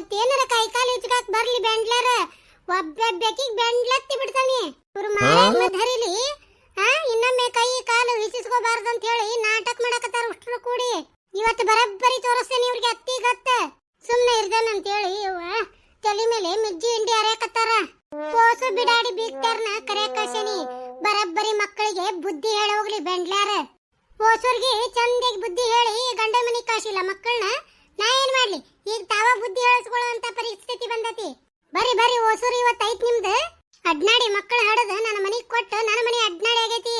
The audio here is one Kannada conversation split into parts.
ಇವತ್ತೇನಾರ ಕೈ ಕಾಲು ಇಚ್ಕಾಕ್ ಬರ್ಲಿ ಒಬ್ಬ ಒಬ್ಬೊಬ್ಬಕಿಗ್ ಬೆಂಡ್ಲತ್ತಿ ಬಿಡ್ತಾನೆ. ಇವ್ರು ಮಾಯಮ್ಮ ಧರಿಲಿ ಆ ಇನ್ನೊಮ್ಮೆ ಕೈ ಕಾಲು ಹಿಸಿಸ್ಕೋಬಾರ್ದು ಅಂತ ಹೇಳಿ ನಾಟಕ ಮಾಡಕತ್ತಾರ ಉಷ್ಟ್ರು ಕೂಡಿ. ಇವತ್ತು ಬರಬ್ಬರಿ ತೋರಿಸ್ತೇನೆ ಇವ್ರಿಗೆ ಅತ್ತಿ ಗತ್ತ. ಸುಮ್ನೆ ಇರ್ದನ್ ಅಂತ ಹೇಳಿ ಇವ ತಲೆ ಮೇಲೆ ಮಿಜ್ಜಿ ಇಂಡಿ ಅರೆಯಕತ್ತಾರ ಕೋಸು ಬಿಡಾಡಿ ಬೀಗ್ತಾರನ ಕರೆ ಕಳ್ಸೇನಿ ಬರಬ್ಬರಿ ಮಕ್ಕಳಿಗೆ ಬುದ್ಧಿ ಹೇಳ ಹೋಗ್ಲಿ ಬೆಂಡ್ಲಾರ. ಓಸೂರ್ಗಿ ಚಂದಾಗಿ ಬುದ್ಧಿ ಹೇಳಿ ಗಂಡ ಮನಿ ಕಾಶಿಲ್ಲ ಮಕ್ಕಳನ್ನ ನಾ ಏನ್ ಮಾಡ್ಲಿ? ಈಗ ತಾವ ಬುದ್ಧಿ ಹೇಳಿಸ್ಕೊಳ್ಳುವಂತ ಪರಿಸ್ಥಿತಿ ಬಂದತಿ. ಬರಿ ಬರಿ ಓಸೂರು ಇವತ್ತು ಐತ್ ನಿಮ್ದು? ಅಡ್ನಾಡಿ ಮಕ್ಕಳು ಹಡದ ನನ್ನ ಮನಿಗ್ ಕೊಟ್ಟು ನನ್ನ ಮನಿ ಅಡ್ನಾಡಿ ಆಗೈತಿ.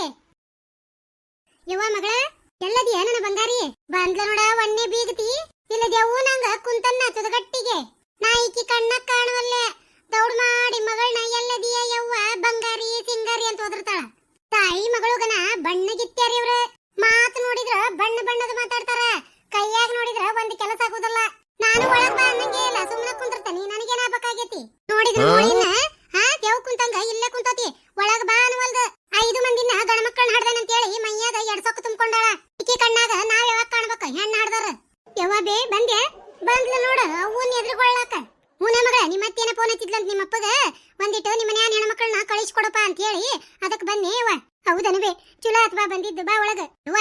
ಯವ್ವ ಮಗಳ ಎಲ್ಲದಿ ನನ್ನ ಬಂಗಾರಿ? ಬಂದ್ಲ ನೋಡ ಒಣ್ಣೆ ಬೀಗತಿ. ಇಲ್ಲ ದೇವು ನಂಗ ಕುಂತನ್ನ ತುದಗಟ್ಟಿಗೆ ನಾ ಈಕಿ ಕಣ್ಣ ಕಾಣವಲ್ಲೆ. ದೌಡ್ ಮಾಡಿ ಮಗಳನ್ನ ಎಲ್ಲದಿಯ ಯವ್ವ ಬಂಗಾರಿ, ಸಿಂಗಾರಿ ಅಂತ ಓದಿರ್ತಾಳ. ತಾಯಿ ಮಗಳಗನ ಬಣ್ಣಗಿತ್ಯಾರ ಇವ್ರ ಮಾತು ನೋಡಿದ್ರ ಬಣ್ಣ ಬಣ್ಣದ ಮಾತಾಡ್ತಾರ ಕೈಯಾಗ ನೋಡಿದ್ರ ಒಂದ್ ಕೆಲಸ ಆಗುದಿಲ್ಲ ನಾನು ಒಳಗ್ ಬಾ ಅನ್ನಂಗೆ ಇಲ್ಲ ಸುಮ್ಮನೆ ಕುಂದಿರ್ತಾನಿ ನನಗೇನ ಆಗ್ಬೇಕಾಗೈತಿ ನೋಡಿದ್ರ ನೋಡಿನ ಹಾ ದೇವ್ ಕುಂತಂಗ ಇಲ್ಲೇ ಕುಂತತಿ ಒಳಗ್ ಬಾ ಅನ್ನವಲ್ದ ಐದು ಮಂದಿನ ಗಣ ಮಕ್ಕಳನ್ನ ಹಡ್ದಾನಂತ ಹೇಳಿ ಮೈಯಾಗ ಎರಡ್ ಸೊಕ್ಕ ತುಂಬಿಕೊಂಡಾಳ ಈಕಿ ಕಣ್ಣಾಗ ನಾವ್ ಯಾವಾಗ ಕಾಣ್ಬೇಕ ಹೆಣ್ಣ ಹಡ್ದಾರ ಯವ್ವ ಬೇ ಬಂದೆ ಬಂದ್ಲ ನೋಡ ಅವನ್ ಎದ್ರುಗೊಳ್ಳಾಕ ಮೂನ ಮಗಳ ನಿಮ್ಮ ಅತ್ತೇನ ಫೋನ್ ಹಚ್ಚಿದ್ಲಂತ ನಿಮ್ಮ ಅಪ್ಪಗ ಒಂದಿಟ್ಟು ನಿಮ್ಮ ಮನ್ಯಾನ ಹೆಣ್ಮಕ್ಳನ್ನ ಕಳಿಸ್ಕೊಡಪ್ಪ ಅಂತ ಹೇಳಿ ಅದಕ್ ಬನ್ನಿ ಯವ್ವ ಹೌದನ ಬೇ ಚಲೋ ಆತ್ ಬಾ ಬಂದಿದ್ದು ಬಾ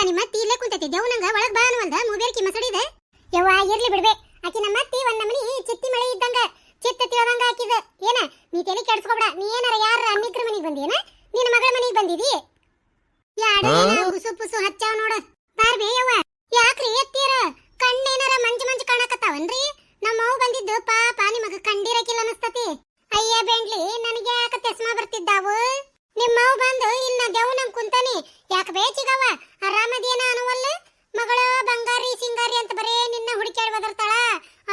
ಒಳಗ ಯವ್ವ ನಿಮ್ಮ ಅತ್ತಿ ಇಲ್ಲೇ ಕುಂತೈತಿ ದೇವ್ನಂಗ ಒಳಗ್ ಬಾ ಅನ್ನವಲ್ದ ಮೂಬೇರ್ಕಿ ಮಸಡಿದೆ ಯವ್ವ ಇರ್ಲಿ ಬಿಡ್ಬೇ ಆಕಿ ನಮ್ಮ ಅತ್ತಿ ಒಂದ್ ನಮನಿ ಚಿತ್ತಿ ಮಳೆ ಇದ್ದಂಗ ಚಿತ್ತ ತಿಳದಂಗ ಹಾಕಿದ ಏನ ನೀ ತಲೆ ಕೆಡ್ಸ್ಕೊಬೇಡ ನೀ ಏನಾರ ಯಾರ ಅನ್ನಿಕ್ರ ಮನಿಗ್ ಬಂದೇನ ನಿನ್ನ ಮಗಳ ಮನಿಗ್ ಬಂದಿದಿ ಯಾಡ ಹುಸು ಪುಸು ಹಚ್ಚಾವ ನೋಡ ಬಾರ್ಬೇ ಯವ್ವ ಯಾಕ್ರಿ ಎತ್ತೀರ ಕಣ್ಣೇನಾರ ಮಂಜು ಮಂಜು ಕಾಣಕತ್ತಾವನ್ರಿ ನಮ್ಮ ಅವ್ ಬಂದಿದ್ದು ಪಾಪ ನಿಮಗ ಕಂಡಿರಕಿಲ್ಲ ಅನಸ್ತತಿ ಅಯ್ಯ ಬೆಂಡ್ಲಿ ನನಗೆ ಯಾಕ ತೆಸ್ಮಾ ಬರ್ತಿದ್ದಾವು ನಿಮ್ಮವ್ ಬಂದು ಇನ್ನ ದೇವ್ನಂಗ್ ಕುಂತಾನಿ ಯಾಕ ಬೇಚಿಗವ ಆರಾಮದೇನ ಅನ್ನವಲ್ಲ ಮಗಳ ಬಂಗಾರಿ ಸಿಂಗಾರಿ ಅಂತ ಬರೇ ನಿನ್ನ ಹುಡುಕ್ಯಾಡ್ ಬದರ್ತಾಳ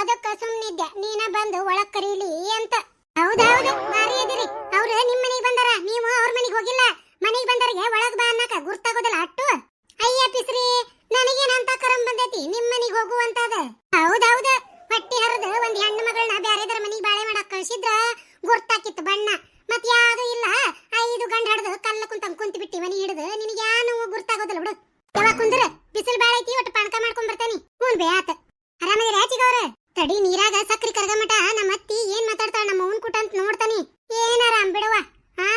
ಅದಕ್ಕ ಸುಮ್ನಿದ್ದೆ ನೀನ ಬಂದು ಒಳಗ್ ಕರೀಲಿ ಅಂತ ಹೌದೌದು ಬಾರಿ ಅದಿರಿ ಅವ್ರು ನಿಮ್ ಮನೆಗ್ ಬಂದಾರ ನೀವು ಅವ್ರ ಮನೆಗ್ ಹೋಗಿಲ್ಲ ಮನೆಗ್ ಬಂದರಿಗೆ ಒಳಗ್ ಬಾ ಅನ್ನಕ ಗುರ್ತಾಗೋದಿಲ್ಲ ಅಟ್ಟು ಅಯ್ಯ ಪಿಸ್ರಿ ನನಗೇನ್ ಅಂತ ಕರಂ ಬಂದೈತಿ ನಿಮ್ ಮನೆಗ್ ಹೋಗುವಂತದ ಹೌದೌದು ಹೊಟ್ಟಿ ಹರಿದು ಒಂದ್ ಹೆಣ್ಣು ಮಗಳನ್ನ ಬ್ಯಾರೆದರ ಮನೆಗ್ ಬಾಳೆ ಮಾಡಕ್ ಕಳ್ಸಿದ್ರ ಗುರ್ತಾಕಿತ್ತು ಬಣ್ಣ ಮತ್ ಯಾವ್ದು ಇಲ್ಲ ಐದು ಗಂಡ ಹಡ್ದು ಕಲ್ಲ ಕುಂತಂಗ್ ಕುಂತಿ ಬಿಟ್ಟಿ ಮನಿ ಹಿಡಿದು ನಿನಗೆ ಯಾನು ಗುರ್ತಾಗೋದಿಲ್ಲ ಬಿಡು ಯಾವಾಗ ಕುಂದ್ರ ಬಿಸಿಲು ಬಾಳ ಐತಿ ಒಟ್ಟು ಪಾಣಕ ಮಾಡ್ಕೊಂಡ್ ಬರ್ತಾನಿ ಹ್ಞೂ ಬೇ ಆತ ಆರಾಮದಿರ ಆಚಿಗವ್ರ ತಡಿ ನೀರಾಗ ಸಕ್ರಿ ಕರಗ ಮಟ ನಮ್ಮ ಅತ್ತಿ ಏನ್ ಮಾತಾಡ್ತಾಳ ನಮ್ಮ ಅವ್ನ್ ಕುಟ ಅಂತ ನೋಡ್ತಾನಿ ಏನ್ ಆರಾಮ್ ಬಿಡುವ ಹಾ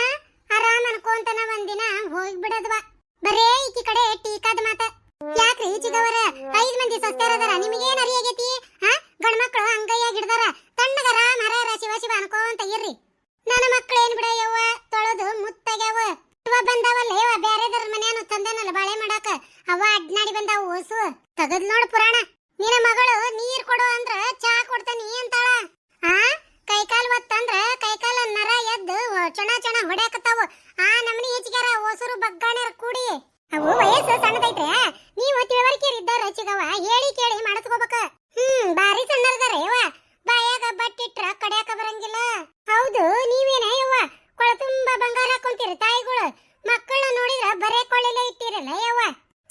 ಆರಾಮ್ ಅನ್ಕೊಂತನ ಒಂದಿನ ಹೋಗ್ಬಿಡದ್ವಾ ಬರೇ ಈಕಿ ಕಡೆ ಟೀಕಾದ ಮಾತ ಯಾಕ್ರಿ ಚಿಗವರ ಐದ್ ಮಂದಿ ಸಸ್ತಾರದಾರ ನಿಮಗೇನ್ ಅರಿಯಾಗೈತಿ ಹಾ ಗಂಡ್ಮಕ್ಳು ಅಂಗೈಯಾಗ ಹಿಡ್ದಾರ ತಣ್ಣಗ ರಾಮ್ ಹರ ಶಿವ ಶಿವ ಅನ್ಕೋಂತ ಇರ್ರಿ ನನ್ನ ಮಕ್ಳೇನ್ ಬಿಡ ಯವ್ವ ತೊಳೆದು ಮುತ್ತಾಗ್ಯಾವ ಇವ ಬಂದಾವಲ್ಲ ಯವ್ವ ಬ್ಯಾರೆದರ ಮನ್ಯಾನು ತಂದನಲ್ಲ ಬಾಳೆ ಮಾಡಾಕ ಅವ ಅಡ್ನಾಡಿ ಓಸು ತಗದ್ ನೋಡು ಪುರಾಣ. ನಿನ್ನ ಮಗಳು ನೀರ್ ಕೊಡು ಅಂದ್ರ ಚಾ ಕೊಡ್ತಾನಿ ಅಂತಾಳ. ಆ? ಕೈಕಾಲ್ ಒತ್ತಂದ್ರ ಕೈಕಾಲ ನರ ಎದ್ದು ಚಣ ಚಣ ಹೊಡ್ಯಾಕತ್ತಾವ. ಆ ನಮ್ನಿ ಹೆಚ್ಚಿಗ್ಯಾರ ಓಸರು ಬಗ್ಗಾಣ್ಯಾರ ಕೂಡಿ. ಅವು ವಯಸ್ಸು ಸಣ್ಣದೈತ್ರೆ. ನೀವು ತಿಳುವಳಿಕೆ ಇದ್ದಾರ ಚಿಗವ ಹೇಳಿ ಕೇಳಿ ಮಾಡಿಸ್ಕೋಬೇಕ. ಹ್ಮ್ ಬಾರಿ ಸಣ್ಣದಾರ ಯವ್ವ. ಬಾಯಾಗ ಬಟ್ಟಿಟ್ರ ಕಡ್ಯಾಕ ಬರಂಗಿಲ್ಲ. ಹೌದು, ನೀವೇನ ಯವ್ವ? ಕೊಳ ತುಂಬಾ ಬಂಗಾರ ಹಾಕೊಂತೀರಿ ತಾಯಿಗಳು. ಮಕ್ಕಳನ್ನ ನೋಡಿದ್ರ ಬರೇ ಕೊಳ್ಳಿಲೆ ಇಟ್ಟಿರಲ್ಲ ಯವ್ವ.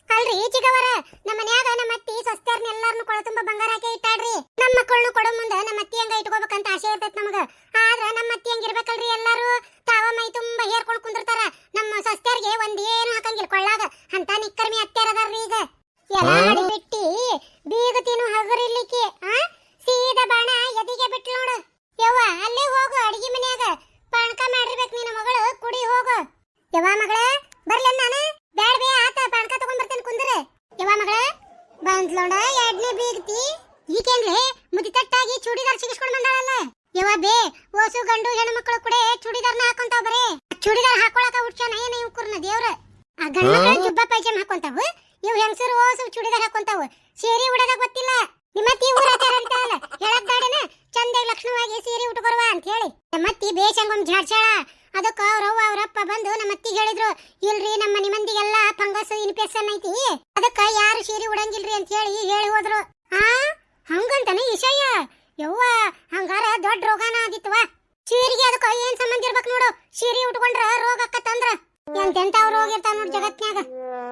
ಅಲ್ರಿ ಚಿಗವರ ನಮ್ಮ ಮನ್ಯಾಗ ನಮ್ಮ ಅತ್ತಿ, ಸಸ್ತ್ಯಾರ್ನ ಎಲ್ಲಾರ್ನು ಕೊಳ ತುಂಬಾ ಬಂಗಾರ ಹಾಕಿ ಇಟ್ಟಾಡ್ರಿ ನಮ್ಮ ಮಕ್ಕಳನ್ನು ಕೊಡೋ ಮುಂದ ನಮ್ಮ ಅತ್ತಿ ಹಂಗ ಇಟ್ಕೋಬೇಕಂತ ಆಸೆ ಇರ್ತೈತಿ ನಮಗ ಆದ್ರ ನಮ್ಮ ಅತ್ತಿ ಹಂಗಿರ್ಬೇಕಲ್ರಿ ಎಲ್ಲಾರು ತಾವ ಮೈ ತುಂಬಾ ಹೇರ್ಕೊಂಡ್ ಕುಂದಿರ್ತಾರ ನಮ್ಮ ಸಸ್ತ್ಯಾರ್ಗೆ ಒಂದ್ ಏನು ಹಾಕಂಗಿಲ್ಲ ಕೊಳ್ಳಾಗ ಅಂತ ನಿಕ್ಕರ್ಮಿ ಅತ್ಯಾರದಾರ್ರಿ ಈಗ ಎಲ್ಲ ಮಾಡಿ ಬಿಟ್ಟಿ ಬೀಗತಿನು ಹಗರಿಲಿಕ್ಕೆ ಆ ಸೀದಾ ಬಾಣ ಎದಿಗೆ ಬಿಟ್ಲು ನೋಡು ಯವ್ವ ಅಲ್ಲೇ ಹೋಗು ಅಡಿಗೆ ಮನ್ಯಾಗ ಪಾಣಕ ಮಾಡಿರ್ಬೇಕು ನಿನ್ನ ಮಗಳು ಕುಡಿ ಹೋಗು ಯವ್ವ ಮಗಳ ಬರ್ಲೇನ್ ನಾನು ಬ್ಯಾಡ ಬೇ ಆತ ಪಾಣಕ ತಗೊಂಡ್ ಬರ್ತೇನೆ ಕುಂದ್ರ ಯವ್ವ ಮಗಳ ಬಂದ್ಲೋಡ ಎರಡನೇ ಬೀಗ್ತಿ. ಈಗೇನ್ರಿ? ಮುದಿ ತಟ್ಟಾಗಿ ಚೂಡಿದಾರ್ ಸಿಗಿಸ್ಕೊಂಡ್ ಬಂದಾಳಲ್ಲ. ಯವ್ವ ಬೇ ಓಸು ಗಂಡು ಹೆಣ್ಣು ಮಕ್ಕಳು ಕೂಡ ಚೂಡಿದಾರ್ನ ಹಾಕೊಂತಾವ ಬರೇ. ಚೂಡಿದಾರ್ ಹಾಕೊಳಕ ಹುಡ್ಸ್ಯಾನ ಏನ ಇವ್ ಕುರ್ನ ದೇವ್ರ? ಆ ಗಂಡು ಮಕ್ಕಳು ಜುಬ್ಬ ಪೈಜಾಮ ಹಾಕೊಂತಾವು? ಇವ್ ಹೆಂಗಸರು ಓಸು ಚೂಡಿದಾರ್ ಹಾಕೊಂತಾವ? ಸೀರೆ ಉಡೋದ ಗೊತ್ತಿಲ್ಲ. ನಿಮ್ಮತ್ತಿ ಊರ ಆಚಾರ ಅಂತಾರಲ್ಲ ಹೇಳಕ್ ಗಾಡಿನ ಚಂದಾಗಿ ಲಕ್ಷಣವಾಗಿ ಸೀರೆ ಉಟ್ಕೊರುವ ಅಂತ ಹೇಳಿ. ನಮ್ಮತ್ತಿ ಬೇಷಂಗೊಮ್ ಝಾಡ್ಸಾಳ. ಅದಕ್ಕ ಅವ್ರವ್ವ ಅವರಪ್ಪ ಬಂದು ನಮ್ಮ ಅತ್ತಿಗೆ ಹೇಳಿದ್ರು, ಇಲ್ರಿ ನಮ್ಮ ಮನೆ ಮಂದಿಗೆಲ್ಲ ಫಂಗಸ್ ಇನ್ಫೆಕ್ಷನ್ ಐತಿ ಅದಕ್ಕ ಯಾರು ಸೀರೆ ಉಡಂಗಿಲ್ರಿ ಅಂತ ಹೇಳಿ ಹೇಳಿ ಹೋದ್ರು. ಆ, ಹಂಗಂತಾನೆ ವಿಷಯ? ಯವ್ವ, ಹಂಗಾರ ದೊಡ್ಡ ರೋಗನ ಆಗಿತ್ತು ಸೀರೆಗೆ ಅದಕ್ಕ ಏನ್ ಸಂಬಂಧ ಇರ್ಬೇಕು ನೋಡು. ಸೀರೆ ಉಟ್ಕೊಂಡ್ರ ರೋಗ ಆಕತ್ತಂದ್ರ ಎಂತೆಂತಾವ್ ರೋಗ ಇರ್ತಾವ ನೋಡ್ ಜಗತ್ನ್ಯಾಗ.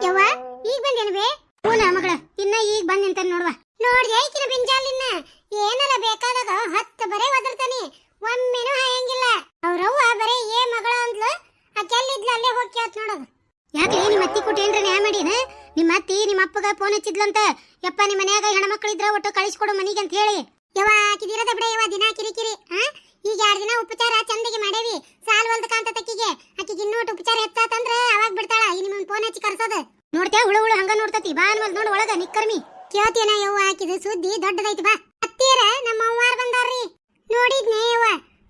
ಯವ್ವ, ಈಗ ಬಂದೇನು ಬೇ? ಹೂನ ಮಗಳ, ಇನ್ನ ಈಗ ಬಂದ್ ನಿಂತಾನ ನೋಡ್ವ. ನೋಡ್ದೆ ಐಕಿನ ಬಿಂಜಾಲಿನ ಏನಲ್ಲ ಬೇಕಾದಾಗ ಹತ್ತು ಬರೇ ಒದರ್ತಾನೆ. ಒಮ್ಮೆನೂ ಹಾಯಂಗಿಲ್ಲ. ಅವ್ರವ್ವ ಬರೇ ಏ ಮಗಳ ಅಂದ್ಲು. ಅಕ್ಕೆಲ್ಲಿದ್ಲು ಅಲ್ಲೇ ಹೋಗಿ ಕೇಳ್ತ ನೋಡೋದು. ಯಾಕೆ ನಿಮ್ಮ ಅತ್ತಿ ಕೊಟ್ಟು ಏನ್ರ ನ್ಯಾಯ ಮಾಡಿನ? ನಿಮ್ಮ ಅತ್ತಿ ನಿಮ್ಮ ಅಪ್ಪಗ ಫೋನ್ ಹಚ್ಚಿದ್ಲಂತ. ಯಪ್ಪ ನಿಮ್ಮ ಮನ್ಯಾಗ ಹೆಣ್ಮಕ್ಳು ಇದ್ರ ಒಟ್ಟು ಕಳಿಸ್ಕೊಡು ಮನಿಗೆ ಅಂತ ಹೇಳಿ. ಯವ್ವ ಆಕಿದಿರದ ಬಿಡ ಯವ್ವ ದಿನ ಕಿರಿಕಿರಿ. ಹಾ ಈಗ ಎರಡು ದಿನ ಉಪಚಾರ ಚಂದಗೆ ಮಾಡೇವಿ. ಸಾಲ್ ಹೊಲ್ದ ಕಾಂತ ತಕ್ಕಿಗೆ ಆಕಿಗೆ ಇನ್ನೋಟ್ ಉಪಚಾರ ಹೆಚ್ಚಾತಂದ್ರ ಅವಾಗ ಬಿಡ್ತಾಳ. ಈ ನಿಮ್ಮ ಫೋನ್ ಹಚ್ಚಿ ಕರ್ಸೋದು. ನೋಡ್ತ್ಯಾ ಹುಳು ಹುಳು ಹಂಗ ನೋಡ್ತತಿ. ಬಾ ಅನ್ವಲ್ ನೋಡ್ ಒಳಗ ನಿಕ್ಕರ್ಮಿ. ಕೇಳ್ತೀನ ಯವ್ವ ಹಾಕಿದ ಸುದ್ದಿ ದೊಡ್ಡದೈತಿ ಬಾ. ಅತ್ತೀರ ನಮ್ಮ ಅವ್ವಾರ್ ಬಂದಾರ್ರಿ. ನೋಡಿದ್ನೇ ಯವ್ವ.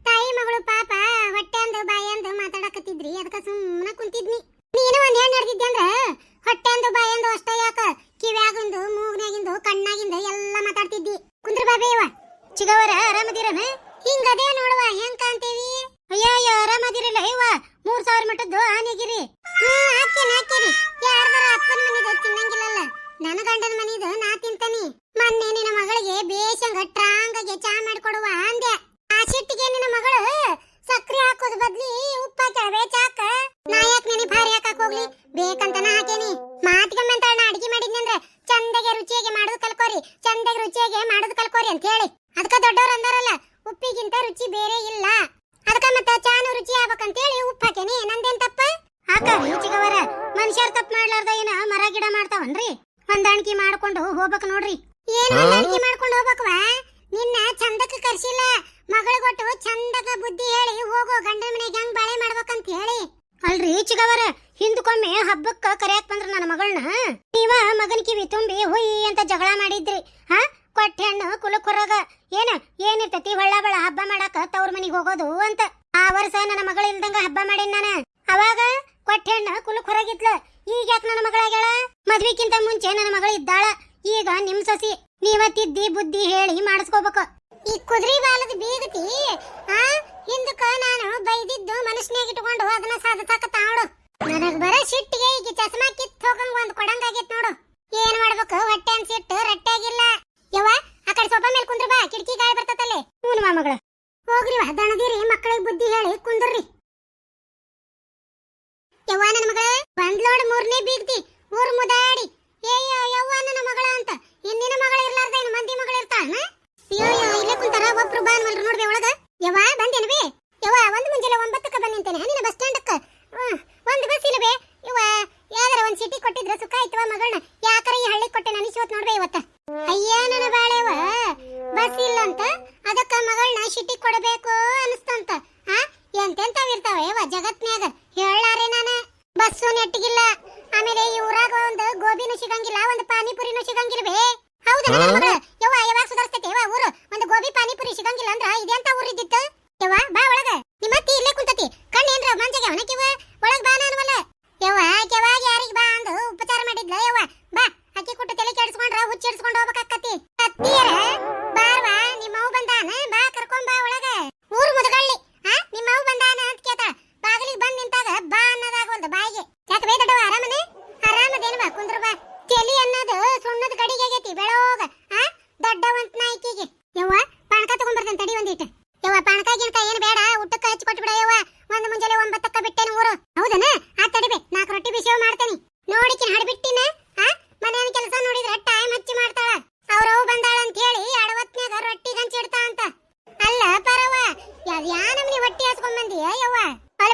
ತಾಯಿ ಮಗಳು ಪಾಪ ಹೊಟ್ಟೆ ಅಂದು, ಬಾಯಿ ಅಂದು ಮಾತಾಡಕತ್ತಿದ್ರಿ. ಅದಕ್ಕ ಸುಮ್ಮನೆ ಕುಂತಿದ್ನಿ. ನೀನು ಒಂದ್ ಹೆಣ್ಣು ನಡೆದಿದ್ದೆ ಅಂದ್ರ ಹೊಟ್ಟೆ ಅಂದು, ಬಾಯಿ ಅಂದು ಅಷ್ಟ ಯಾಕ? ಕಿವ್ಯಾಗಿಂದು ಮೂಗ್ನಾಗಿಂದು ಕಣ್ಣಾಗಿಂದು ಎಲ್ಲ ಮಾತಾಡ್ತಿದ್ದಿ. ಕುಂದ್ರ ಬಾಬೆ ಯವ್ವ. ಚಿಗವರ ಆರಾಮದಿರನ? ಹಿಂಗದೇ ನೋಡುವ. ಹೆಂಗ್ ಕಾಣ್ತೇವಿ? ಅಯ್ಯಯ್ಯ, ಆರಾಮದಿರಲ್ಲ ಇವ ಮೂರ್ ಸಾವಿರ ಮಟ್ಟದ್ದು ಆನೆಗಿರಿ. ಹ್ಮ್ ಹಾಕೇನಿ ಹಾಕೇನಿ ಯಾರ್ದಾರ ಅಪ್ಪನ ಮನೆಗೆ ತಿನ್ನಂಗಿಲ್ಲಲ್ಲ ನನ್ನ ಗಂಡನ ಮನಿದು ನಾ ತಿಂತಾನಿ. ಮೊನ್ನೆ ನಿನ್ನ ಮಗಳಿಗೆ ಬೇಷಂಗ ಟ್ರಾಂಗಗೆ ಚಾ ಮಾಡ್ಕೊಡುವ ಅಂದೆ. ಆ ಸಿಟ್ಟಿಗೆ ನಿನ್ನ ಮಗಳು ಸಕ್ಕರೆ ಹಾಕೋದ್ ಬದ್ಲಿ ಉಪ್ಪ ಕೆಳವೆ ಚಾಕ. ನಾ ಯಾಕೆ ನೆನೆ ಭಾರಿ ಹಾಕಕ್ ಹೋಗ್ಲಿ? ಬೇಕಂತ ಹಾಕೇನಿ. ಮಾತಿಗೊಮ್ಮೆ ನಾ ಅಡಿಗೆ ಮಾಡಿದ್ನಂದ್ರ ಚಂದಗೆ ರುಚಿಯಾಗಿ ಮಾಡೋದು ಕಲ್ಕೋರಿ. ಚಂದಗೆ ರುಚಿಯಾಗಿ ಮಾಡೋದು ಕಲ್ಕೋರಿ ಅಂತ ಹೇಳಿ. ಅದಕ್ಕ ದೊಡ್ಡವ್ರು ಅಂದಾರಲ್ಲ, ಉಪ್ಪಿಗಿಂತ ರುಚಿ ಬೇರೆ ಇಲ್ಲ. ಅದಕ್ಕ ಮತ್ತ ಚಾನು ರುಚಿ ಆಗ್ಬೇಕಂತೇಳಿ ಉಪ್ಪು ಹಾಕೇನಿ. ನಂದೇನ್ ತಪ್ಪ? ಹಾಕ ರುಚಿಗವರ ಮನುಷ್ಯರ್ ತಪ್ಪು ಮಾಡ್ಲಾರ್ದ ಏನ? ಮರ ಗಿಡ ಮಾಡ್ತಾವನ್ರಿ? ಹೊಂದಾಣಿಕೆ ಮಾಡ್ಕೊಂಡು ಹೋಗ್ಬೇಕು ನೋಡ್ರಿ. ಏನ್ ಹೊಂದಾಣಿಕೆ ಮಾಡ್ಕೊಂಡು ಹೋಗ್ಬೇಕವಾ ನಿನ್ನ ಚಂದಕ್ಕೆ ಕರ್ಸಿಲ್ಲ ಮಗಳಿಗೊಟ್ಟು ಚಂದಕ ಬುದ್ಧಿ ಹೇಳಿ ಹೋಗೋ ಗಂಡನ ಮನೆಗೆ ಹೆಂಗ್ ಬಾಳೆ ಮಾಡ್ಬೇಕಂತ ಹೇಳಿ. ಅಲ್ರಿ ಚಿಗವರ ಹಿಂದಕ್ಕೊಮ್ಮೆ ಹಬ್ಬಕ್ಕ ಕರೆಯಕ್ ಬಂದ್ರ ನನ್ನ ಮಗಳನ್ನ ನೀವ ಮಗನ ಕಿವಿ ತುಂಬಿ ಹುಯ್ ಅಂತ ಜಗಳ ಮಾಡಿದ್ರಿ. ಹಾ? ಕೊಟ್ಟ ಹೆಣ್ಣು ಕುಲಕ್ ಹೊರಗ ಏನ ಏನಿರ್ತತಿ ಹೊಳ್ಳ ಬಳ ಹಬ್ಬ ಮಾಡಾಕ ತವ್ರ ಮನಿಗ್ ಹೋಗೋದು ಅಂತ. ಆ ವರ್ಷ ನನ್ನ ಮಗಳ ಇಲ್ದಂಗ ಹಬ್ಬ ಮಾಡಿನ ನಾನ. ಅವಾಗ ಕೊಟ್ಟ ಹೆಣ್ಣು ಕುಲಕ್ ಹೊರಗಿದ್ಲ. ಈಗ ಯಾಕೆ ನನ್ನ ಮಗಳಾಗ್ಯಾಳ ಮದ್ವಿಕ್ಕಿಂತ ಮುಂಚೆ ನನ್ನ ಮಗಳು ಇದ್ದಾಳ. ಈಗ ನಿಮ್ ಸಸಿ ನೀವತ್ತಿದ್ದಿ ಬುದ್ಧಿ ಹೇಳಿ ಮಾಡಿಸ್ಕೋಬೇಕು. ಈ ಕುದುರೆ ಬಾಲದ ಬೀಗತಿ, ಆ? ಹಿಂದಕ್ಕ ನಾನು ಬೈದಿದ್ದು ಮನಸ್ನ್ಯಾಗ ಇಟ್ಕೊಂಡು ಅದನ್ನ ಸಾಧಿಸಕ ತಾಳು ನನಗ್ ಬರ ಸಿಟ್ಟಿಗೆ ಈಗ ಚಸ್ಮಾ ಕಿತ್ ಹೋಗಂಗ್ ಒಂದ್ ಕೊಡಂಗಾಗಿತ್ ನೋಡು. ಏನ್ ಮಾಡ್ಬೇಕು? ಹೊಟ್ಟೆ ಅನ್ಸಿಟ್ಟು ರಟ್ಟಾಗಿಲ್ಲ. ಯವ್ವ, ಆ ಕಡೆ ಸೊಪ್ಪ ಮೇಲೆ ಕುಂದ್ರ ಬಾ. ಕಿಟಕಿ ಗಾಳಿ ಬರ್ತತಲ್ಲೇ. ಹ್ಞೂ ಮಗಳ. ಹೋಗ್ರಿ ದಣದಿರಿ, ಮಕ್ಕಳಿಗೆ ಬುದ್ಧಿ ಹೇಳಿ ಕುಂದ್ರಿ. ಯವ್ವ ನನ್ನ ಮಗಳ, ಬಂದ್ಲೋಡ್ ಮೂರನೇ ಬೀಗ್ತಿ, ಊರ್ ಮುದಾಡಿ. ಏಯ, ಯವ್ವ ನನ್ನ ಮಗಳ ಅಂತ. ಇನ್ನಿನ ಮಗಳ ಇರ್ಲಾರ್ದ ಏನು, ಮಂದಿ ಮಗಳ ಇರ್ತಾಳ ಅಯ್ಯೋ ಇಲ್ಲೇ ಕುಂತಾರ, ಒಬ್ರು ಬಾ ಅನ್ವಲ್ರು ನೋಡ್ಬೆ ಒಳಗ. ಯವ್ವ ಬಂದೇನು ಬೇ ಯವ್ವ, ಒಂದು ಮುಂಜಾನೆ ಒಂಬತ್ತಕ್ಕ ಬಂದಿಂತೇನೆ ನಿನ್ನ ಬಸ್ ಸ್ಟ್ಯಾಂಡಕ್ಕ ಒಂದು ಬಸ್ ಇಲ್ಲ ಬೇ. ಯವ್ವ, ಯಾವ್ದಾರ ಒಂದ್ ಸಿಟಿ ಕೊಟ್ಟಿದ್ರ ಸುಖ ಆಯ್ತವ ಮಗಳನ್ನ? ಯಾಕರ ಈ ಹಳ್ಳಿ ಕೊಟ್ಟೆ ಅನಿಸ್ವತ್ ನೋಡ್ಬೆ ಇವತ್ತ? ಅಯ್ಯ, ನನ್ನ ಬಾಳೆವ ಬಸ್ ಇಲ್ಲ ಅಂತ.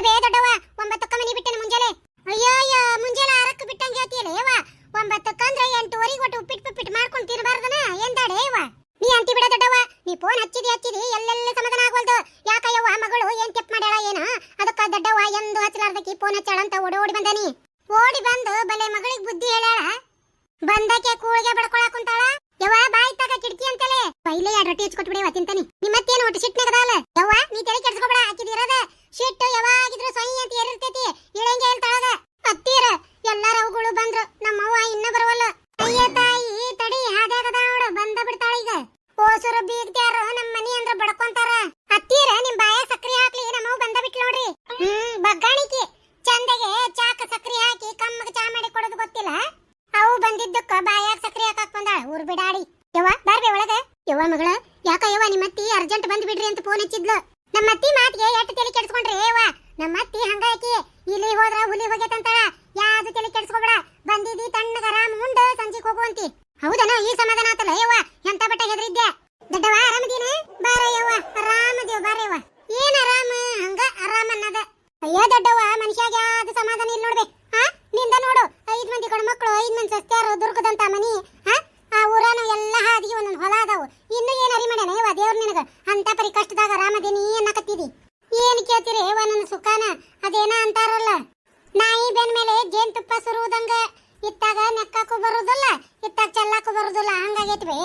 பேதட்டவா ಹಚ್ಚಿದ್ಲು ನಮ್ಮ ಏನು ಕೇಳ್ತೀರಿ? ಹೇವ ನನ್ನ ಸುಖಾನ? ಅದೇನ ಅಂತಾರಲ್ಲ? ನಾಯಿ ಬೆನ್ ಮೇಲೆ ಜೇನುತುಪ್ಪ ಸುರುವುದಂಗ ಇತ್ತಾಗ ನೆಕ್ಕಕ್ಕೂ ಬರುವುದಿಲ್ಲ ಇತ್ತಾಗ ಚೆಲ್ಲಕ್ಕೂ ಬರುವುದಿಲ್ಲ ಹಂಗಾಗೈತಿ ಬೇ.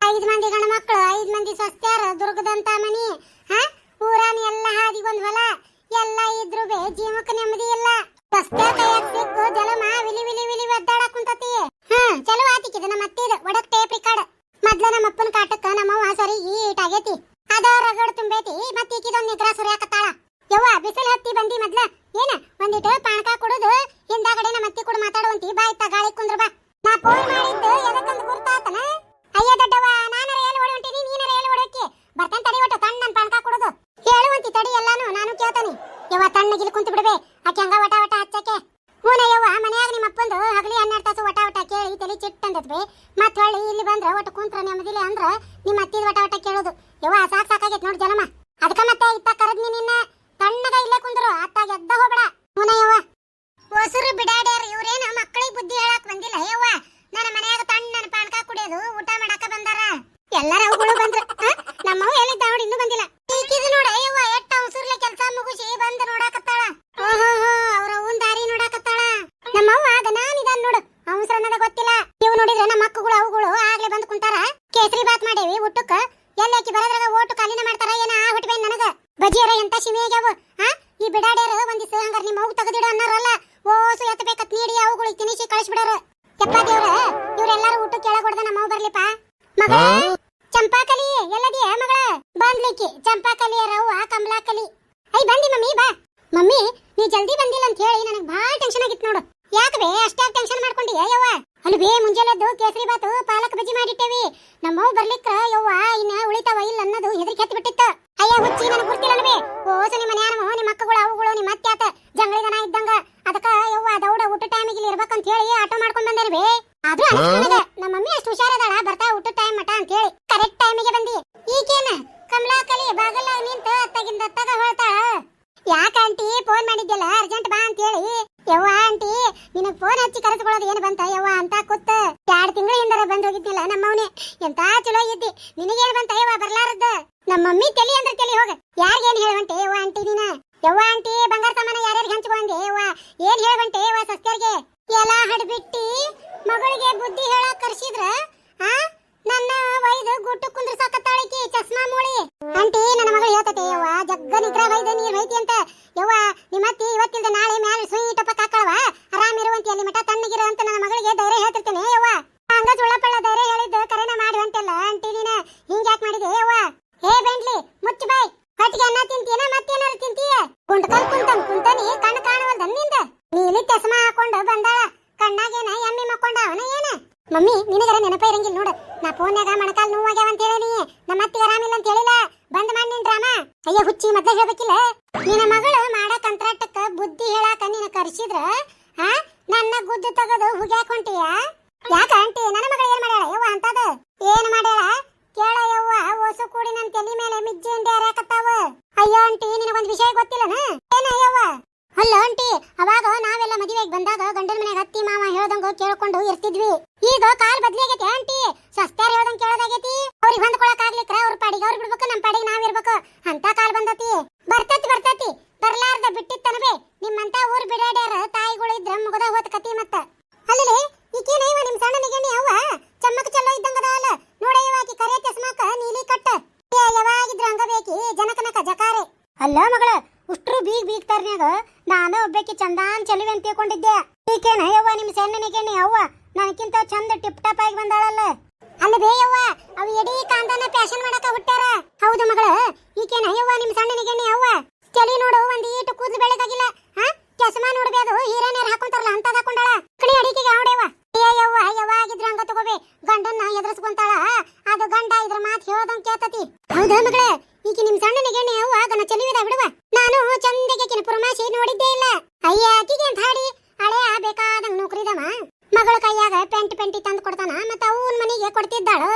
ಐದು ಮಂದಿ ಗಣ ಮಕ್ಕಳು ಐದು ಮಂದಿ ಸಸ್ತ್ಯಾರ, ದುರ್ಗದಂತ ಮನಿ, ಹಾ? ಊರಾನ ಎಲ್ಲ ಹಾದಿಗೊಂದ್ ಹೊಲ, ಎಲ್ಲ ಇದ್ರು ಬೇ, ಜೀವಕ್ಕೆ ನೆಮ್ಮದಿ ಇಲ್ಲ. ಸಸ್ತ್ಯಾರ ಕೈಯಾಗ ವಿಲಿ ವಿಲಿ ವಿಲಿ ಒದ್ದಾಡಕ್ ಕುಂತತಿ. ಹ್ಮ್ ಚಲೋ ಆತಿಕಿದ ನಮ್ಮ ಟೇಪ್ ರಿಕಾರ್ಡ್. ಮೊದ್ಲ ನಮ್ಮ ಅಪ್ಪನ ಕಾಟಕ್ಕ ನಮ್ಮವ್ವ ಸರಿ ಈಟ್ ಆಗೈತಿ. ಅದ ರಗಡ್ ತುಂಬೈತಿ, ಮತ್ತೆ ಈಕಿದೊಂದ್ ನಿಗ್ರ ಸುರಿಯಾಕತ್ತಾಳ ಯವ್ವ, ಬಿಸಿಲು ಹತ್ತಿ ಬಂದಿ ಮೊದ್ಲ? ಏನ? ಒಂದಿಟ್ಟು ಪಾನಕ ಕುಡುದು, ಹಿಂದಾಗಡೆ ನಮ್ಮ ಅತ್ತಿ ಕೂಡ ಮಾತಾಡುವಂತಿ, ಬಾ ಇತ್ತ ಗಾಳಿ ಕುಂದ್ರ ಬಾ. ನಾ ಫೋನ್ ಮಾಡಿದ್ದು ಎದಕ್ಕಂತ ಗುರ್ತಾತನ? ಅಯ್ಯ ದೊಡ್ಡವ ನಾನು ರೇಲ್ ಓಡಿ ಹೊಂಟೀನಿ ನೀನ ಎಲ್ಲಿ ಓಡೋಕೆ ಬರ್ತಾನೆ ತಡಿ ಒಟ್ಟು ತಣ್ಣನ್ ಪಾನಕ ಕುಡುದು. ಹೇಳುವಂತಿ ತಡಿ ಎಲ್ಲಾನು, ನಾನು ಕೇಳ್ತಾನಿ. ಯವ್ವ ತಣ್ಣಗಿಲ್ ಕುಂತ ಬಿಡಬೇ, ಆಕೆ ಹಂಗ ವಟ ವಟ ಹಚ್ಚಕ್ಕೆ. ಹೂನ ಯವ್ವ, ಮನೆಯಾಗ ನಿಮ್ಮ ಅಪ್ಪಂದು ಹಗಲಿ ಹನ್ನೆರಡು ತಾಸು ವಟ ವಟ ಕೇಳಿ ತಲೆ ಚಿಟ್ ಅಂದತ್ಬೇ ಮತ್ತೆ ಹೊಳ್ಳಿ ಇಲ್ಲಿ ಬಂದ್ರ ಒಟ್ಟು ಕುಂತ್ರ ನೆಮ್ಮದಿಲ್ಲ ಅಂದ್ರ ನಿಮ್ಮ ಅತ್ತಿದ ವಟ ವಟ ಕೇಳೋದು. ಯವ್ವ ಸಾಕ್ ಸಾಕಾಗೈತ್ ನೋಡ್ ಜಲಮ. ಅದಕ್ಕ ಮತ್ತೆ ಇತ್ತ ಕರದ್ ನಿನ್ನ ತಣ್ಣಗ ಇಲ್ಲೇ ಕುಂದ್ರು ಅತ್ತಾಗ ಎದ್ದ ಹೋಗ್ಬೇಡ ಹೂನ ಯವ್ವ ಹೊಸರು ಬಿಡಾಡ್ಯಾರ ಇವ್ರೇನ ಮಕ್ಕಳಿಗೆ ಬುದ್ಧಿ ಹೇಳಕ್ ಬಂದಿಲ್ಲ ಯವ್ವ ನನ್ನ ಮನ್ಯಾಗ ತಣ್ಣನ ಪಾನಕ ಕುಡಿಯೋದು ಊಟ ಮಾಡಾಕ ಬಂದಾರ ಎಲ್ಲಾರ ಅವುಗಳು ಬಂದ್ರ ಆ? ನಮ್ಮವ್ವ ಹೇಳಿದ್ದ ನೋಡಿ ಇನ್ನೂ ಬಂದಿಲ್ಲ ಈಕಿದು ನೋಡ ಯವ್ವ ಎಟ್ಟ ಅವಸರ್ಲೆ ಕೆಲಸ ಮುಗಿಸಿ ಬಂದ್ ನೋಡಾಕತ್ತಾಳ ಓಹೋ ಅವ್ರ ಅವ್ವನ್ ದಾರಿ ನೋಡಾಕತ್ತಾಳ ನಮ್ಮವ್ವ ಗನಾನಿದಾನ್ ನೋಡು ಅವಸರ ಅನ್ನೋದ ಗೊತ್ತಿಲ್ಲ ಇವ್ ನೋಡಿದ್ರೆ ನಮ್ಮ ಮಕ್ಕಳು ಅವುಗಳು ಆಗ್ಲೇ ಬಂದ್ ಕುಂತಾರ ಕೇಸರಿ ಬಾತ್ ಮಾಡೇವಿ ಊಟಕ್ಕ ಎಲ್ಲ ಆಕಿ ಬರೋದ್ರಾಗ ಓಟು ಕಾಲಿನ ಮಾಡ್ತಾರ ಏನ ಆ ಹೊಟ್ಬೆ ನನಗ ಬಜಿಯರ ಎಂತ ಶಿಮೆ ಆಗ್ಯಾವ ಆ ಈ ಬಿಡಾಡ್ಯಾರ ಒಂದಿಸ್ ಹಂಗಾರ ನಿಮ್ಮ ಅವ್ಗ ತೆಗದಿಡು ಅನ್ನೋರಲ್ಲ ಓಸು ಎತ್ತಬೇಕತ್ ನೀಡಿ ಅವುಗಳಿಗೆ ತಿನಿಸಿ ಕಳಿಸ್ಬಿಡಾರ ಯಪ್ಪ ದೇವ್ರ ಇವ್ರೆಲ್ಲಾರು ಊಟ ಕೆಳಗ್ ಹೊಡ್ದ ನಮ್ಮ ಅವ್ವ ಬರ್ಲಿಪ್ಪ ಮಗ ಚಂಪಾಕಲಿ ಎಲ್ಲದಿಯ ಮಗಳ ಬಂದ್ಲಿಕ್ಕಿ ಚಂಪಾಕಲಿ ರವ್ವ ಕಮಲಾಕಲಿ ಐ ಬಂದಿ ಮಮ್ಮಿ ಬಾ ಮಮ್ಮಿ ನೀ ಜಲ್ದಿ ಬಂದಿಲ್ಲ ಅಂತ ಹೇಳಿ ನನಗೆ ಭಾಳ ಟೆನ್ಷನ್ ಆಗಿತ್ತು ನೋಡು ಯಾಕೆ ಬೇ ಅಷ್ಟಾಗಿ ಟೆನ್ಷನ್ ಮಾಡ್ಕೊಂಡಿ ಯವ್ವ ಅಲ್ಲಿ ಬೇ ಮುಂಜಾನೆದ್ದು ಕೇಸರಿ ಬಾತು ಪಾಲಕ್ ಬಜ್ಜಿ ಮಾಡಿಟ್ಟೇವಿ ನಮ್ಮವ್ ಬರ್ಲಿಕ್ರ ಯವ್ವ ಇನ್ನ ಉಳಿತಾವ ಇಲ್ಲ ಅನ್ನೋದು ಹೆದರಿಕೆ ಹತ್ತಿ ಬಿಟ್ಟಿತ್ತು ಅಯ್ಯ ಹುಚ್ಚಿ ನನಗೆ ಗುರ್ತಿಲ್ಲ ಬೇ ಓಸು ನಿಮ್ಮ ನ್ಯಾನಮು ನಿಮ್ಮ ಮಕ್ಕಳು ಅವುಗಳು ನಿಮ್ಮ ಅತ್ಯಾತ ಜಂಗಳಿಗನ ಇದ್ದಂಗ ಅದಕ್ಕ ಯವ್ವ ದೌಡ ಊಟ ಟೈಮಿಗೆ ಇಲ್ಲಿ ಇರ್ಬೇಕಂತ ಹೇಳಿ ಆಟೋ ಮಾಡ್ಕೊಂಡ್ ಬಂದೇನೆ ಬೇ ಆದ್ರೂ ಅನಿಸ್ತು ನನಗ ನಮ್ಮ ಮಮ್ಮಿ ಅಷ್ಟು ಹುಷಾರದಾಳ ಬರ್ತಾ ಊಟ ಟೈಮ್ ಮಟ ಅಂತ ಹೇಳಿ ಕರೆಕ್ಟ್ ಟೈಮಿಗೆ ಬಂದಿ ಈಕೇನ ಕಮಲಾ ಕಲಿ ಬಾಗಲ ನಿಂತ ಅತ್ತಗಿಂದ ಅತ್ತಗ ಹೇಳ್ತಾಳ ಯಾಕ ಆಂಟಿ ಫೋನ್ ಮಾಡಿದ್ಯಲ್ಲ ಅರ್ಜೆಂಟ್ ಬಾ ಅಂತ ಹೇಳಿ ಯವ್ವ ಆಂಟಿ ನಿನಗ್ ಫೋನ್ ಹಚ್ಚಿ ಕರೆಸ್ಕೊಳ್ಳೋದು ಏನು ಬಂತ ಯವ್ವ ಅಂತ ಕೂತ ಎರಡ್ ತಿಂಗಳ ಹಿಂದರ ಬಂದ್ ಹೋಗಿದ್ನಿಲ್ಲ ನಮ್ಮವನೇ ಎಂತ ಚಲೋ ಇದ್ದಿ ನಿನಗೇನ್ ಬಂತ ಯವ್ವ ಬರ್ಲಾರದ್ದು ನಮ್ಮ ಮಮ್ಮಿ ತಲಿ ಅಂದ್ರೆ ತಲಿ ಹೋಗ ಯಾರಿಗೇನ್ ಹೇಳುವಂತೆ ಯವ್ವ ಆಂಟಿ ನೀನ ಯವ್ವ ಆಂಟಿ ಬಂಗಾರ ಸಾಮಾನ ಯಾರ್ಯಾರಿಗೆ ಹಂಚ್ಕೊಂಡೆ ಯವ್ವ ಏನ್ ಹೇಳುವಂತೆ ವಾ ಸಸ್ಯರ್ಗೆ ಎಲ್ಲ ಹಡ್ಬಿಟ್ಟಿ ಮಗಳಿಗೆ ಬುದ್ಧಿ ಹೇಳಕ್ ಕರ್ಸಿದ್ರ, ಆ? ನನ್ನ ವೈದ್ ಗುಟ್ಟು ಕುಂದ್ರ ಸಾಕತ್ತಾಳಿಕಿ ಚಸ್ಮಾ ಮೂಳಿ. ಆಂಟಿ, ನನ್ನ ಮಗಳು ಹೇಳ್ತತೆ, ಯವ್ವ, ಜಗ್ಗ ನಿಗ್ರಹ ವೈದ ನೀರ್ ಹೋಯ್ತಿ ಅಂತ. ಯವ್ವ ನಿಮ್ಮತ್ತಿ ಇವತ್ತಿಲ್ದ ನಾಳೆ ಮ್ಯಾಲ ಸುಯಿಟಪ್ಪ ಕಾಕಳವ ಆರಾಮ್ ಇರುವಂತಿ ಅಲ್ಲಿ ಮಠ ತಣ್ಣಗಿರ ಅಂತ ನನ್ನ ಮಗಳಿಗೆ ಧೈರ್ಯ ಹೇಳ್ತಿರ್ತೇನೆ, ಯವ್ವ. ಹಂಗ ಸುಳ್ಳಪಳ್ಳ ಧೈರ್ಯ ಹೇಳಿದ್ದು ಕರೆನ ಮಾಡಿ ಅಂತಲ್ಲ, ಆಂಟಿ ನೀನ. ಹಿಂಗ್ಯಾಕ್ ಮಾಡಿದೆ, ಯವ್ವ? ಹೇ ಬೆಂಡ್ಲಿ, ಮುಚ್ಚು ಬಾಯ್. ಹೊಟ್ಟಿಗೆ ಅನ್ನ ತಿಂತೀನ ಮತ್ತೇನಾರು ತಿಂತೀಯ? ತಿಂತೀಯಾ ಕುಂತನ್ ಕುಂಟನಿ ನಿಂದ ನೀಲಿ ಚಸ್ಮಾ ಹಾಕೊಂಡು ಬಂದಾಳ. ಕಣ್ಣಾಗೇನ ಎಮ್ಮಿ ಮಕ್ಕೊಂಡ ಅವನ ಏನ? ಮಮ್ಮಿ, ನಿನಗರ ನೆನಪ ಇರಂಗಿಲ್ಲ ನೋಡು. ನಾ ಫೋನ್ಯಾಗ ಮಣಕಾಲ್ ನೋವಾಗ್ಯಾವ ಅಂತ ಹೇಳಿ ನಮ್ಮ ಅತ್ತಿಗೆ ಆರಾಮಿಲ್ಲ ಅಂತ ಹೇಳಿಲ್ಲ ಬಂದ್ ಮಾಡಿ ನಿನ್ ಡ್ರಾಮಾ. ಅಯ್ಯ, ಹುಚ್ಚಿ, ಮೊದ್ಲ ಹೇಳ್ಬೇಕಿಲ್ಲ? ನಿನ್ನ ಮಗಳು ಮಾಡ ಕಂತ್ರಾಟಕ್ಕ ಬುದ್ಧಿ ಹೇಳಾಕ ನಿನ್ನ ಕರ್ಸಿದ್ರ? ಹಾ ನನ್ನ ಗುದ್ದು ತಗದು ಹುಗ್ಯಾಕ್ ಹೊಂಟಿಯ? ಯಾಕ ಅಂಟಿ ನನ್ನ ಮಗಳು ಏನ್ ಮಾಡ್ಯಾಳ? ಯವ್ವ ಅಂತದ? ಏನ್ ಮಾಡ್ಯಾಳ? ಕೇಳ ಯವ್ವ ಓಸು ಕೂಡಿ ನನ್ನ ತಲೆ ಮೇಲೆ ಮಿಜ್ಜಿ ಇಂಡಿ ಹರ್ಯಾಕತ್ತಾವ ಅಯ್ಯೋ, ಆಂಟಿ, ನಿನಗೊಂದ್ ವಿಷಯ ಗೊತ್ತಿಲ್ಲನ? ಏನ ಯವ್ವ? ಅಲ್ಲ ಅಂಟಿ ಅವಾಗ ಇರ್ತಿದ್ವಿ ಈಗ ಕಾಲ್ ಬದ್ಲಾಗೈತಿ ಆಂಟಿ. ಸಸ್ತ್ಯಾರ ಹೇಳ್ದಂಗ್ ಕೇಳೋದಾಗೈತಿ. ಅವ್ರಿಗೆ ಹೊಂದ್ಕೊಳಕ್ ಆಗ್ಲಿಕ್ರ ಅವ್ರ ಪಾಡಿಗೆ ಅವ್ರ ಬಿಡ್ಬೇಕು, ನಮ್ ಪಾಡಿಗೆ ನಾವ್ ಇರ್ಬೇಕು. ಅಂತ ಕಾಲ್ ಬಂದತಿ. ಬರ್ತತಿ ಬರ್ತತಿ. ಬರ್ಲಾರ್ದ ಬಿಟ್ಟಿತ್ತನಬೇ ನಿಮ್ಮಂತ ಊರ್ ಬಿಡಾಡ್ಯಾರ, ತಾಯಿಗಳು ಇದ್ರ ಮುಗದ ಹೋತ್ ಕತಿ ಮತ್ತ. ಅಲ್ಲಿ ಈಕೇನ ಇವ ನಿಮ್ ಸಣ್ಣ ನಿಗಣಿ ಅವ್ವ? ಚಮ್ಮಕ್ ಚಲೋ ಇದ್ದಂಗ ಅದಾವಲ್ಲ. ನೋಡ ಇವಾಕಿ ಕರೆ ಚಸ್ಮಾಕ ನೀಲಿ ಕಟ್ಟ. ಯಾವಾಗಿದ್ರು ಹಂಗ ಬೇಕಿ? ಜನಕನಕ ಜಕಾರೆ ಅಲ್ಲ ಮಗಳ, ಉಷ್ಟ್ರು ಬೀಗ್ ಬೀಗ್ತಾರ್ನ್ಯಾಗ ನಾನು ಒಬ್ಬಾಕಿ ಚಂದಾನ್ ಚೆಲುವೆ ಅಂತ ತಿಳ್ಕೊಂಡಿದ್ದೆ. ಈಕೇನ ಯವ್ವ ನಿಮ್ ಸಣ್ಣ ನಿಗಣಿ ಅವ್ವ? ನನಕ್ಕಿಂತ ಚಂದ ಟಿಪ್ ಟಾಪ್ ಆಗಿ ಬಂದಾಳಲ್ಲ. ಅಲ್ಲ ಬೇ ಯವ್ವ, ಅವು ಎಡೀ ಕಾಂದನ ಫ್ಯಾಷನ್ ಮಾಡಕ ಹುಟ್ಟಾರ ಹೌದು ಮಗಳ, ಈಕೇನ, ಯವ್ವ ನಿಮ್ಮ ಸಣ್ಣ ನಿಗಣಿ ಅವ್ವ ಚಳಿ ನೋಡು, ಒಂದ್ ಈಟು ಕೂದಲು ಬೆಳಗಾಗಿಲ್ಲ ಹಾ, ಚಸ್ಮಾ ನೋಡ್ಬೇಕು ನೀರು ಹಾಕೊಂತಾರಲ್ಲ ಅಂತ ಹಾಕೊಂಡಾಳ. ಕಡಿ ಅಡಿಕೆಗೆ ಅವಡೇವ ಅಯ್ಯವ್ವ ಯವ್ವ ಆಗಿದ್ರ ಹಂಗ ತಗೋಬೇ. ಗಂಡನ್ನ ಎದುರಿಸ್ಕೊಂತಾಳ. ಅದು ಗಂಡ ಇದ್ರ ಮಾತು ಹೇಳ್ದಂಗ್ ಕೇಳ್ತತಿ. ಹೌದಾ ಮಗಳೇ? ಈಕೆ ನಿಮ್ ಸಣ್ಣ ನಿಗಣಿ ಅವ್ವ ಅದನ್ನ ಚಲಿವಿದ ಬಿಡುವ. ನಾನು ಚಂದಗೆ ಕಿನ ಪುರಮಾಸಿ ನೋಡಿದ್ದೇ ಇಲ್ಲ. ಅಯ್ಯ ಆಕಿಗೆ ಅಂತ ಹಾಡಿ ಮಗಳ ಕೈಯಾಗ ಪೆಂಟ್ ಪೆಂಟಿ ತಂದು ಕೊಡ್ತಾನ ಮತ್ತ ಅವನ್ ಮನೆಗೆ ಕೊಡ್ತಿದ್ದಾಳು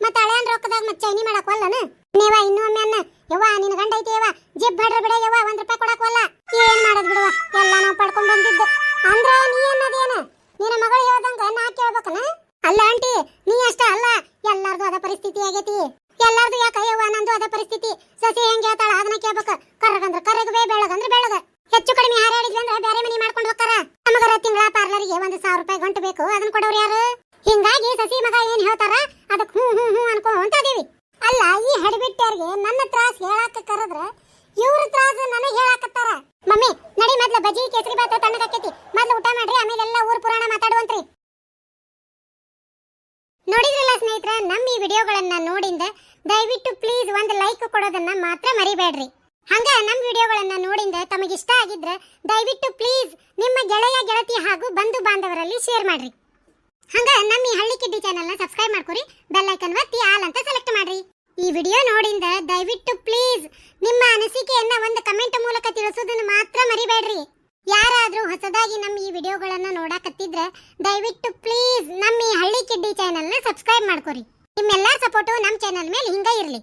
ಮತ್ತ ಹಳೆಯನ್ ರೊಕ್ಕದಾಗ ಮತ್ತ ಚೈನಿ ಮಾಡಕ್ ವಲ್ಲನ ನೀವ ಇನ್ನೊಮ್ಮೆ ಅನ್ನ ಯವ್ವ ನಿನ್ ಗಂಡ ಐತಿ ಯವ್ವ ಜಿಬ್ ಬಡ್ರ ಬಿಡ ಯವ್ವ ಒಂದ್ ರೂಪಾಯಿ ಕೊಡಕ್ ವಲ್ಲ ಏನ್ ಮಾಡೋದ್ ಬಿಡುವ ಎಲ್ಲ ನಾವ್ ಪಡ್ಕೊಂಡ್ ಬಂದಿದ್ದು ಅಂದ್ರ ನೀ ಅನ್ನೋದೇನ ನಿನ್ನ ಮಗಳು ಹೇಳ್ದಂಗ ನಾ ಕೇಳ್ಬೇಕನ ಅಲ್ಲ ಆಂಟಿ ನೀ ಅಷ್ಟ ಅಲ್ಲ ಎಲ್ಲಾರ್ದು ಅದ ಪರಿಸ್ಥಿತಿ ಆಗೈತಿ ಎಲ್ಲಾರ್ದು ಯಾಕ ಯವ್ವ ನಂದು ಅದ ಪರಿಸ್ಥಿತಿ ಸಸಿ ಹೆಂಗ್ ಹೇಳ್ತಾಳ ಅದನ್ನ ಕೇಳ್ಬೇಕ ಕರ್ರಗಂದ್ರ ಕರ್ರಗಬೇ ಬೆಳಗಂದ್ರ ಬೆಳಗ ಹೆಚ್ಚು ಕಡಿಮೆ ಹಾರಾಡಿದ್ವಿ ಅಂದ್ರೆ ಬೇರೆ ಮನಿ ಮಾಡ್ಕೊಂಡು ಹೋಗ್ತಾರ ನಮಗರ ತಿಂಗಳ ಪಾರ್ಲರ್ಗೆ ಒಂದು ಸಾವಿರ ರೂಪಾಯಿ ಗಂಟು ಬೇಕು. ಅದನ್ನ ಕೊಡೋರು ಯಾರು? ಹಿಂಗಾಗಿ ಸಸಿ ಮಗ ಏನ್ ಹೇಳ್ತಾರ? ಅದಕ್ ಹ್ಞೂ ಹ್ಞೂ ಹ್ಞೂ ಅನ್ಕೊಂತ ಅದೀವಿ ಅಲ್ಲ, ಈ ಹಡಬಿಟ್ಟ್ಯಾರ್ಗೆ ನನ್ನ ತ್ರಾಸ್ ಹೇಳಾಕ ಕರೆದ್ರ ಇವ್ರ ತ್ರಾಸ ನನಗೆ ಹೇಳಾಕತ್ತಾರ. ಮಮ್ಮಿ, ನಡಿ ಮೊದ್ಲು ಬಜ್ಜಿ, ಕೇಸರಿ ಬಾತ ತಣ್ಣಗಾಕೈತಿ ಮೊದ್ಲು ಊಟ ಮಾಡ್ರಿ, ಆಮೇಲೆ ಎಲ್ಲ ಊರ್ ಪುರಾಣ ಮಾತಾಡುವಂತ್ರಿ. ನೋಡಿದ್ರಲ್ಲ ಸ್ನೇಹಿತರ, ನಮ್ಮ ಈ ವಿಡಿಯೋಗಳನ್ನ ನೋಡಿಂದ ದಯವಿಟ್ಟು ಪ್ಲೀಸ್ ಒಂದು ಲೈಕ್ ಕೊಡೋದನ್ನ ಮಾತ್ರ ಮರಿಬೇಡ್ರಿ. ಹಂಗ ನಮ್ಮ ವಿಡಿಯೋಗಳನ್ನು ನೋಡಿಂದ, ತಮಗಿಷ್ಟ ಆಗಿದ್ರ ದಯವಿಟ್ಟು ಪ್ಲೀಸ್ ನಿಮ್ಮ ಗೆಳೆಯ, ಗೆಳತಿ ಹಾಗೂ ಬಂಧು ಬಾಂಧವರಲ್ಲಿ ಶೇರ್ ಮಾಡ್ರಿ. ಹಂಗ ನಮ್ಮ ಈ ಹಳ್ಳಿ ಕಿಡ್ಡಿ ಚಾನೆಲ್ನ ಸಬ್ಸ್ಕ್ರೈಬ್ ಮಾಡ್ಕೊರಿ ಬೆಲ್ ಐಕನ್ ಒತ್ತಿ ಆಲ್ ಅಂತ ಸೆಲೆಕ್ಟ್ ಮಾಡ್ರಿ. ಈ ವಿಡಿಯೋ ನೋಡಿಂದ, ದಯವಿಟ್ಟು ಪ್ಲೀಸ್ ನಿಮ್ಮ ಅನಿಸಿಕೆಯನ್ನ ಒಂದು ಕಮೆಂಟ್ ಮೂಲಕ ತಿಳಿಸೋದನ್ನು ಮಾತ್ರ ಮರಿಬೇಡ್ರಿ. ಯಾರಾದರೂ ಹೊಸದಾಗಿ ನಮ್ಮ ಈ ವಿಡಿಯೋಗಳನ್ನು ನೋಡಾಕತ್ತಿದ್ರೆ, ದಯವಿಟ್ಟು ಪ್ಲೀಸ್ ನಮ್ಮ ಈ ಹಳ್ಳಿ ಕಿಡ್ಡಿ ಚಾನೆಲ್ನ ಸಬ್ಸ್ಕ್ರೈಬ್ ಮಾಡ್ಕೊರಿ. ನಿಮ್ಮೆಲ್ಲ ಸಪೋರ್ಟು ನಮ್ಮ ಚಾನೆಲ್ ಮೇಲೆ ಹಿಂಗೆ ಇರಲಿ.